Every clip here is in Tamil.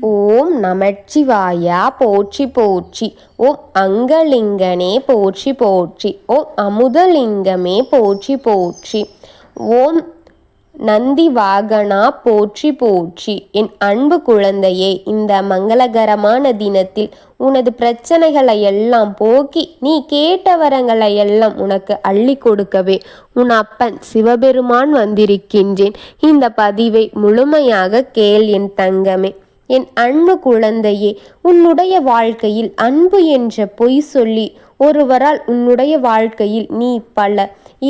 ஓம் நமச்சிவாயா போற்றி போற்றி. ஓம் அங்கலிங்கனே போற்றி போற்றி. ஓம் அமுதலிங்கமே போற்றி போற்றி. ஓம் நந்தி வாகனா போற்றி போற்றி. என் அன்பு குழந்தையே இந்த மங்களகரமான தினத்தில் உனது பிரச்சனைகளை எல்லாம் போக்கி நீ கேட்ட வரங்களை எல்லாம் உனக்கு அள்ளி கொடுக்கவே உன் அப்பன் சிவபெருமான் வந்திருக்கின்றேன். இந்த பதிவை முழுமையாக கேள் என் தங்கமே. என் அன்பு குழந்தையே உன்னுடைய வாழ்க்கையில் அன்பு என்ற பொய் சொல்லி ஒருவரால் உன்னுடைய வாழ்க்கையில் நீ பல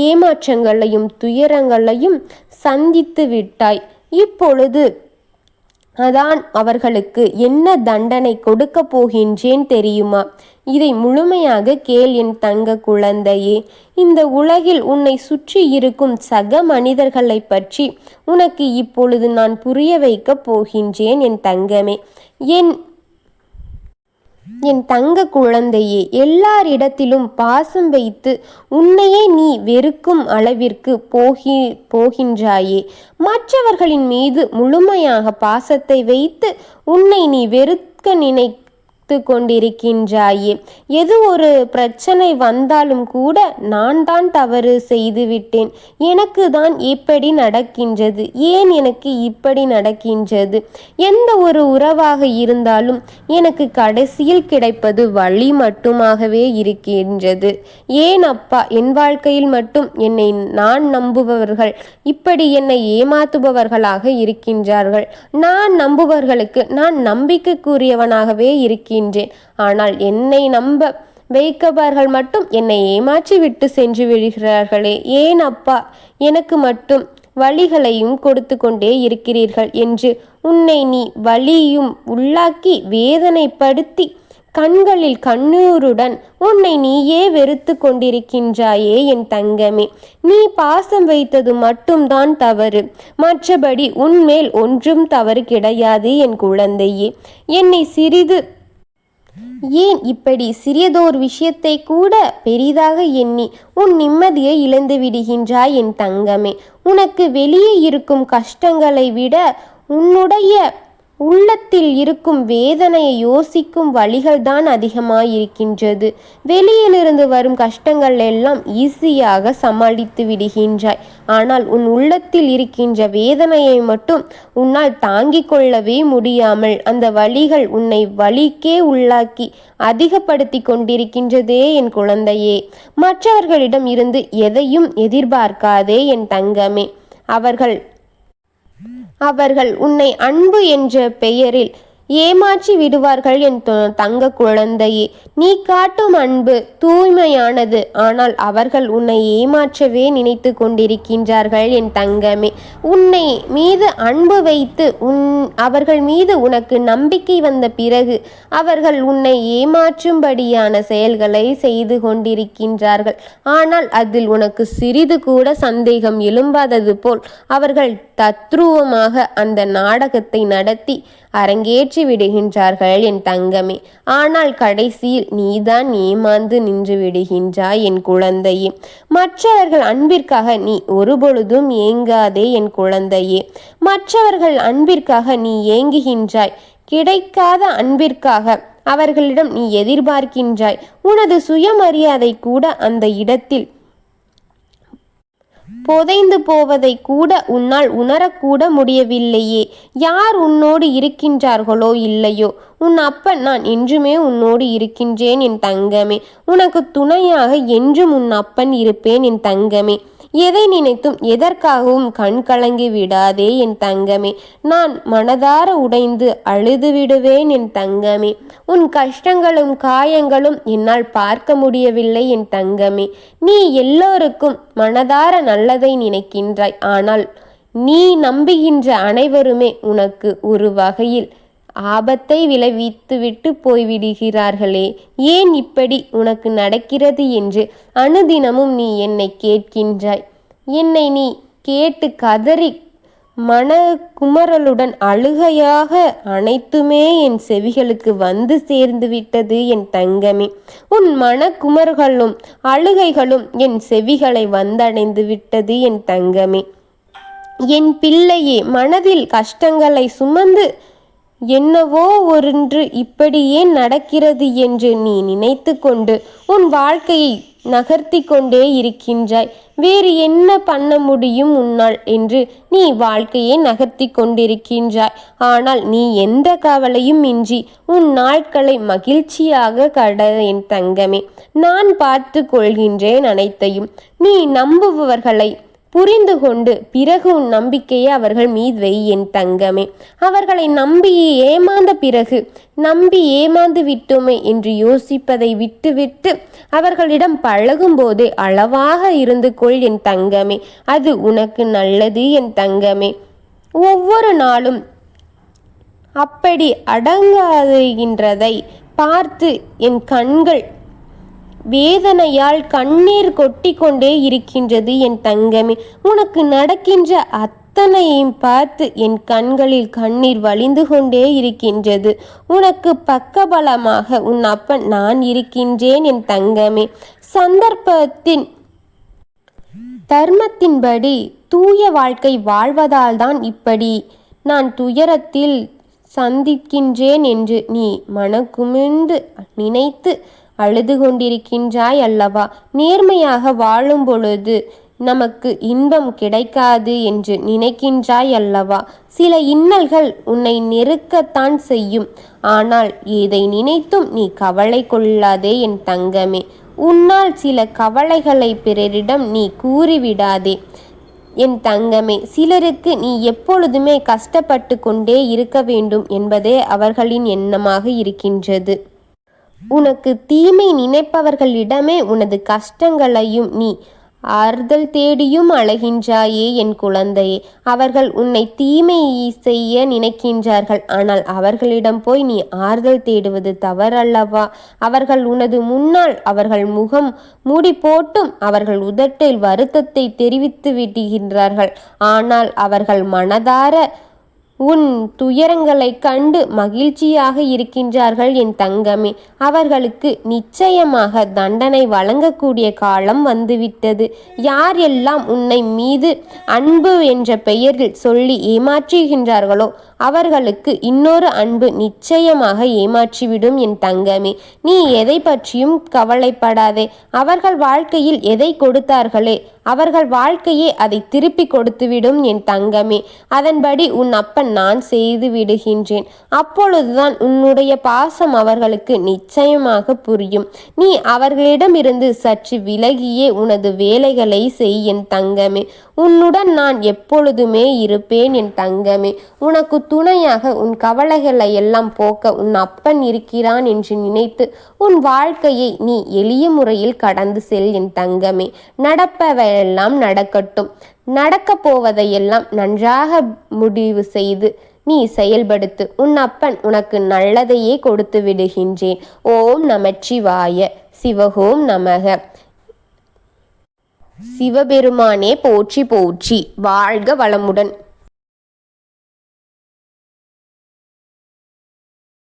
ஏமாற்றங்களையும் துயரங்களையும் சந்தித்து விட்டாய். இப்பொழுது அதான் அவர்களுக்கு என்ன தண்டனை கொடுக்க போகின்றேன் தெரியுமா? இதை முழுமையாக கேள் என் தங்க குழந்தையே. இந்த உலகில் உன்னை சுற்றி இருக்கும் சக மனிதர்களை பற்றி உனக்கு இப்பொழுது நான் புரிய வைக்கப் போகின்றேன் என் தங்கமே. என் என் தங்க குழந்தையே எல்லாரிடத்திலும் பாசம் வைத்து உன்னையே நீ வெறுக்கும் அளவிற்கு போகி போகின்றாயே. மற்றவர்களின் மீது முழுமையாக பாசத்தை வைத்து உன்னை நீ வெறுக்க நினை சிரித்து கொண்டிருக்கின்றாயே எது ஒரு பிரச்சனை வந்தாலும் கூட நான் தான் தவறு செய்துவிட்டேன் எனக்கு தான் இப்படி நடக்கின்றது. ஏன் எனக்கு இப்படி நடக்கின்றது? எந்த ஒரு உறவாக இருந்தாலும் எனக்கு கடைசியில் கிடைப்பது வழி மட்டுமாகவே இருக்கின்றது. ஏன் அப்பா என் வாழ்க்கையில் மட்டும் என்னை நான் நம்புபவர்கள் இப்படி என்னை ஏமாத்துபவர்களாக இருக்கின்றார்கள்? நான் நம்புபவர்களுக்கு நான் நம்பிக்கைக்குரியவனாகவே இருக்கின்றேன். இருக்கின்றேன் ஆனால் என்னை நம்ப வைக்கபார்கள் மட்டும் என்னை ஏமாற்றி விட்டு சென்று விடுகிறார்களே. ஏன் அப்பா? எனக்கு மட்டும் வழிகளையும் கொடுத்து கொண்டே இருக்கிறீர்கள் என்று உன்னை நீ வழியும் உள்ளாக்கி வேதனைப்படுத்தி கண்களில் கண்ணூருடன் உன்னை நீயே வெறுத்து கொண்டிருக்கின்றாயே என் தங்கமே. நீ பாசம் வைத்தது மட்டும்தான் தவறு. மற்றபடி உன்மேல் ஒன்றும் தவறு கிடையாது என் குழந்தையே. என்னை சிறிது ஏன் இப்படி சிறியதோர் விஷயத்தை கூட பெரிதாக எண்ணி உன் நிம்மதியை இழந்து விடுகின்றாய் என் தங்கமே? உனக்கு வெளியே இருக்கும் கஷ்டங்களை விட உன்னுடைய உள்ளத்தில் இருக்கும் வேதனையை யோசிக்கும் வழிகள் தான் அதிகமாயிருக்கின்றது. வெளியிலிருந்து வரும் கஷ்டங்கள் எல்லாம் ஈஸியாக சமாளித்து விடுகின்றாய். ஆனால் உன் உள்ளத்தில் இருக்கின்ற வேதனையை மட்டும் உன்னால் தாங்கிக் கொள்ளவே முடியாமல் அந்த வழிகள் உன்னை வழிக்கே உள்ளாக்கி அதிகப்படுத்தி கொண்டிருக்கின்றதே என் குழந்தையே. மற்றவர்களிடம் இருந்து எதையும் எதிர்பார்க்காதே என் தங்கமே. அவர்கள் அவர்கள் உன்னை அன்பு என்ற பெயரில் ஏமாற்றி விடுவார்கள் என் தங்க குழந்தையே. நீ காட்டும் அன்பு தூய்மையானது. ஆனால் அவர்கள் உன்னை ஏமாற்றவே நினைத்து கொண்டிருக்கின்றார்கள் என் தங்கமே. உன்னை மீது அன்பு வைத்து உன் அவர்கள் மீது உனக்கு நம்பிக்கை வந்த பிறகு அவர்கள் உன்னை ஏமாற்றும்படியான செயல்களை செய்து கொண்டிருக்கின்றார்கள். ஆனால் அதில் உனக்கு சிறிது கூட சந்தேகம் எழும்பாதது போல் அவர்கள் தத்ரூவமாக அந்த நாடகத்தை நடத்தி அரங்கேற்ற விடுகின்றார்கள் என் தங்கமே. ஆனால் கடைசியில் நீதான் ஏமாந்து நின்று விடுகின்றாய் என் குழந்தையே. மற்றவர்கள் அன்பிற்காக நீ ஒருபொழுதும் ஏங்காதே என் குழந்தையே. மற்றவர்கள் அன்பிற்காக நீ ஏங்குகின்றாய். கிடைக்காத அன்பிற்காக அவர்களிடம் நீ எதிர்பார்க்கின்றாய். உனது சுயமரியாதை கூட அந்த இடத்தில் புதைந்து போவதை கூட உன்னால் உணரக்கூட முடியவில்லையே. யார் உன்னோடு இருக்கின்றார்களோ இல்லையோ? உன் அப்பன் நான் என்றுமே உன்னோடு இருக்கின்றேன் என் தங்கமே. உனக்கு துணையாக என்றும் உன் அப்பன் இருப்பேன் என் தங்கமே. எதை நினைத்தும் எதற்காகவும் கண் கலங்கி விடாதே என் தங்கமே. நான் மனதார உடைந்து அழுது விடுவேன் என் தங்கமே. உன் கஷ்டங்களும் காயங்களும் என்னால் பார்க்க முடியவில்லை என் தங்கமே. நீ எல்லோருக்கும் மனதார நல்லதை நினைக்கின்றாய். ஆனால் நீ நம்புகின்ற அனைவருமே உனக்கு ஒரு வகையில் ஆபத்தை விளைவித்துவிட்டு போய்விடுகிறார்களே. ஏன் இப்படி உனக்கு நடக்கிறது என்று அனுதினமும் நீ என்னை கேட்கின்றாய். என்னை நீ கேட்டு கதறி மன குமரலுடன் அழுகையாக அனைத்துமே என் செவிகளுக்கு வந்து சேர்ந்து விட்டது என் தங்கமே. உன் மனக்குமர்களும் அழுகைகளும் என் செவிகளை வந்தடைந்து விட்டது என் தங்கமே. என் பிள்ளையே மனதில் கஷ்டங்களை சுமந்து என்னவோ ஒன்று இப்படியே நடக்கிறது என்று நீ நினைத்து கொண்டு உன் வாழ்க்கையை நகர்த்தி கொண்டே இருக்கின்றாய். வேறு என்ன பண்ண முடியும் உன்னால் என்று நீ வாழ்க்கையை நகர்த்தி கொண்டிருக்கின்றாய் ஆனால் நீ எந்த கவலையும் இன்றி உன் நாட்களை மகிழ்ச்சியாக கட என் தங்கமே. நான் பார்த்து கொள்கின்றேன் அனைத்தையும். நீ நம்புபவர்களை புரிந்து கொண்டு பிறகு உன் நம்பிக்கையை அவர்கள் மீது வை என் தங்கமே. அவர்களை நம்பி ஏமாந்த பிறகு நம்பி ஏமாந்து விட்டோமே என்று யோசிப்பதை விட்டுவிட்டு அவர்களிடம் பழகும்போதே அளவாக இருந்து கொள் என் தங்கமே. அது உனக்கு நல்லது என் தங்கமே. ஒவ்வொரு நாளும் அப்படி அடங்காதுகின்றதை பார்த்து என் கண்கள் வேதனையால் கண்ணீர் கொட்டி கொண்டே இருக்கின்றது என் தங்கமே. உனக்கு நடக்கின்ற அத்தனையும் பார்த்து என் கண்களில் கண்ணீர் வழிந்து கொண்டே இருக்கின்றது. உனக்கு பக்கபலமாக உன் அப்பன் நான் இருக்கின்றேன் என் தங்கமே. சந்தர்ப்பத்தின் தர்மத்தின்படி தூய வாழ்க்கை வாழ்வதால் தான் இப்படி. நான் துயரத்தில் சந்திக்கின்றேன் என்று நீ மனக்குமிழ்ந்து நினைத்து அழுது கொண்டிருக்கின்றாய் அல்லவா? நேர்மையாக வாழும் பொழுது நமக்கு இன்பம் கிடைக்காது என்று நினைக்கின்றாய் அல்லவா? சில இன்னல்கள் உன்னை நெருக்கத்தான் செய்யும். ஆனால் இதை நினைத்தும் நீ கவலை கொள்ளாதே என் தங்கமே. உன்னால் சில கவலைகளை பிறரிடம் நீ கூறிவிடாதே. என் தங்கமே சிலருக்கு நீ எப்பொழுதுமே கஷ்டப்பட்டு கொண்டே இருக்க வேண்டும் என்பதே அவர்களின் எண்ணமாக இருக்கின்றது. உனக்கு தீமை நினைப்பவர்களிடமே உனது கஷ்டங்களையும் நீ ஆறுதல் தேடியும் அழகின்றாயே என் குழந்தையே. அவர்கள் உன்னை தீமை செய்ய நினைக்கின்றார்கள். ஆனால் அவர்களிடம் போய் நீ ஆறுதல் தேடுவது தவறல்லவா? அவர்கள் உனது முன்னால் அவர்கள் முகம் மூடி போட்டும் அவர்கள் உதட்டில் வருத்தத்தை தெரிவித்து விடுகின்றார்கள். ஆனால் அவர்கள் மனதார உன் துயரங்களைக் கண்டு மகிழ்ச்சியாக இருக்கின்றார்கள் என் தங்கமே. அவர்களுக்கு நிச்சயமாக தண்டனை வழங்கக்கூடிய காலம் வந்துவிட்டது. யார் எல்லாம் உன்னை மீது அன்பு என்ற பெயரில் சொல்லி ஏமாற்றுகின்றார்களோ அவர்களுக்கு இன்னொரு அன்பு நிச்சயமாக ஏமாற்றிவிடும் என் தங்கமே. நீ எதை பற்றியும் கவலைப்படாதே. அவர்கள் வாழ்க்கையில் எதை கொடுத்தார்களே? அவர்கள் வாழ்க்கையே அதை திருப்பி கொடுத்துவிடும் என் தங்கமே. அதன்படி உன் அப்பன் நான் செய்து விடுகின்றேன். அப்பொழுதுதான் உன்னுடைய பாசம் அவர்களுக்கு நிச்சயமாக புரியும். நீ அவர்களிடமிருந்து சற்று விலகியே உனது வேலைகளை செய் என் தங்கமே. உன்னுடன் நான் எப்பொழுதுமே இருப்பேன் என் தங்கமே. உனக்கு துணையாக உன் கவலைகளை எல்லாம் போக்க உன் அப்பன் இருக்கிறான் என்று நினைத்து உன் வாழ்க்கையை நீ எளிய முறையில் கடந்து செல் என் தங்கமே. நடப்பவை எல்லாம் நடக்கட்டும். நடக்க போவதையெல்லாம் நன்றாக முடிவு செய்து நீ செயல்படுத்து. உன் அப்பன் உனக்கு நல்லதையே கொடுத்து விடுகின்றேன். ஓம் நமச்சிவாய. சிவகோம் நமக. சிவபெருமானே போற்றி போற்றி. வாழ்க வளமுடன்.